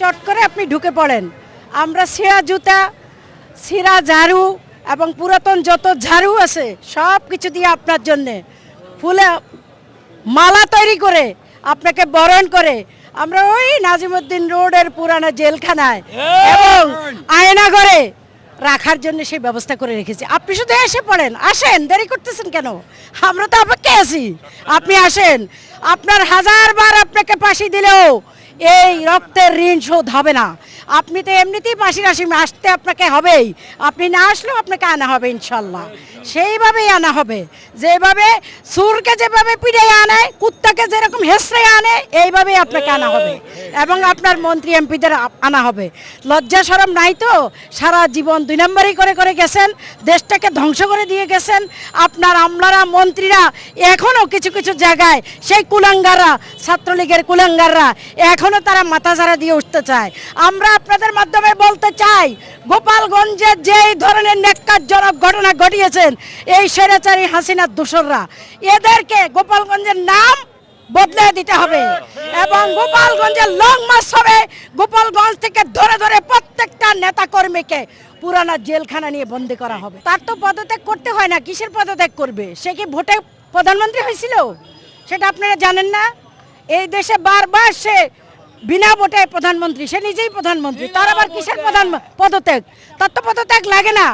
চট করে আপনি ঢুকে পড়েন। আমরা সিরা জুতা সিরা ঝাড়ু এবং পুরাতন যত ঝাড়ু আছে সব কিছু দিয়ে আপনার জন্যে ফুলে মালা তৈরি করে আপনাকে বরণ করে। আমরা ওই নাজিমুদ্দিন রোডের পুরানো জেলখানায় এবং আয়না আয়নাঘরে রাখার জন্য সেই ব্যবস্থা করে রেখেছি। আপনি শুধু এসে পড়েন। আসেন দেরি করতেছেন কেন? আমরা তো অপেক্ষায় আছি। আপনি আসেন। আপনার হাজার বার আপনাকে ফাঁসি দিলেও এই রক্তের ঋণ শোধ হবে না। আপনি তো এমনিতেই মাসির আসি আসতে আপনাকে হবেই। আপনি না আসলেও আপনাকে আনা হবে ইনশাল্লাহ। সেইভাবেই আনা হবে। যেভাবে সুরকে যেভাবে পিড়ে আনে, কুত্তাকে যেরকম হেসড়ে আনে, এইভাবেই আপনাকে আনা হবে। এবং আপনার মন্ত্রী এমপিদের আনা হবে। লজ্জা সরম নাই তো? সারা জীবন দুই নম্বরই করে করে গেছেন, দেশটাকে ধ্বংস করে দিয়ে গেছেন। আপনার আমলারা, মন্ত্রীরা এখনও কিছু কিছু জায়গায় সেই কুলাঙ্গাররা, ছাত্রলীগের কুলাঙ্গাররা এখনও তারা মাথা ঝাড়া দিয়ে উঠতে চায়। আমরা আপনাদের মাধ্যমে বলতে চাই, গোপালগঞ্জে যেই ধরনের নেককারজনক ঘটনা ঘটিয়েছেন, এই স্বৈরাচারী হাসিনার দোসররা, এদেরকে গোপালগঞ্জের নাম বদলে দিতে হবে। এবং গোপালগঞ্জের লং মার্চ হবে। গোপালগঞ্জ থেকে ধরে ধরে প্রত্যেকটা নেতা কর্মীকে পুরানা জেলখানা নিয়ে বন্দি করা হবে। তার তো পদত্যাগ করতে হয় না, কিসের পদত্যাগ করবে? সে কি ভোটে প্রধানমন্ত্রী হয়েছিল? সেটা আপনারা জানেন না। এই দেশে বারবার সে বিনা ভোটে প্রধানমন্ত্রী, সে নিজেই প্রধানমন্ত্রী। তার আবার কিসের প্রধান পদত্যাগ? তার তো পদত্যাগ লাগে না।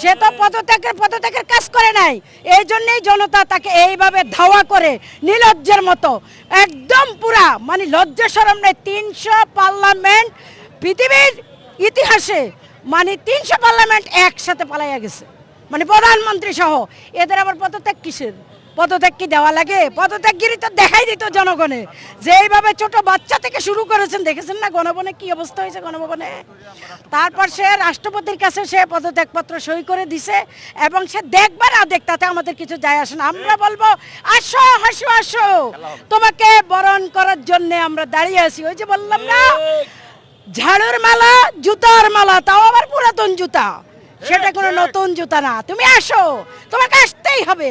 সে তো পদত্যাগের পদত্যাগের কাজ করে নাই। এই জন্যই জনতা তাকে এইভাবে ধাওয়া করে নিলজ্জের মতো। একদম পুরা মানে লজ্জা সরম নেই, তিনশো পার্লামেন্ট পৃথিবীর ইতিহাসে মানে তিনশো পার্লামেন্ট একসাথে পালাইয়া গেছে। মানে প্রধানমন্ত্রী সহ। এদের আবার পদত্যাগ কিসের? পদত্যাগ কি দেওয়া লাগে। পদত্যাগগিরি তো দেখাই দিত জনগণে। যে এইভাবে ছোট বাচ্চা থেকে শুরু করেছেন দেখেছেন না গণভবনে কি অবস্থা হয়েছে গণভবনে তারপর সে রাষ্ট্রপতির কাছে সে পদত্যাগপত্র সই করে দিছে এবং সে দেখবার দেখ তাতে আমাদের কিছু যায় আসে না। আমরা বলব আসো হাসো আসো। তোমাকে বরণ করার জন্য আমরা দাঁড়িয়ে আছি। ওই যে বললাম না ঝাড়ুর মালা জুতার মালা তাও আবার পুরাতন জুতা। সেটা কোনো নতুন জুতা না। তুমি আসো তোমাকে আসতেই হবে।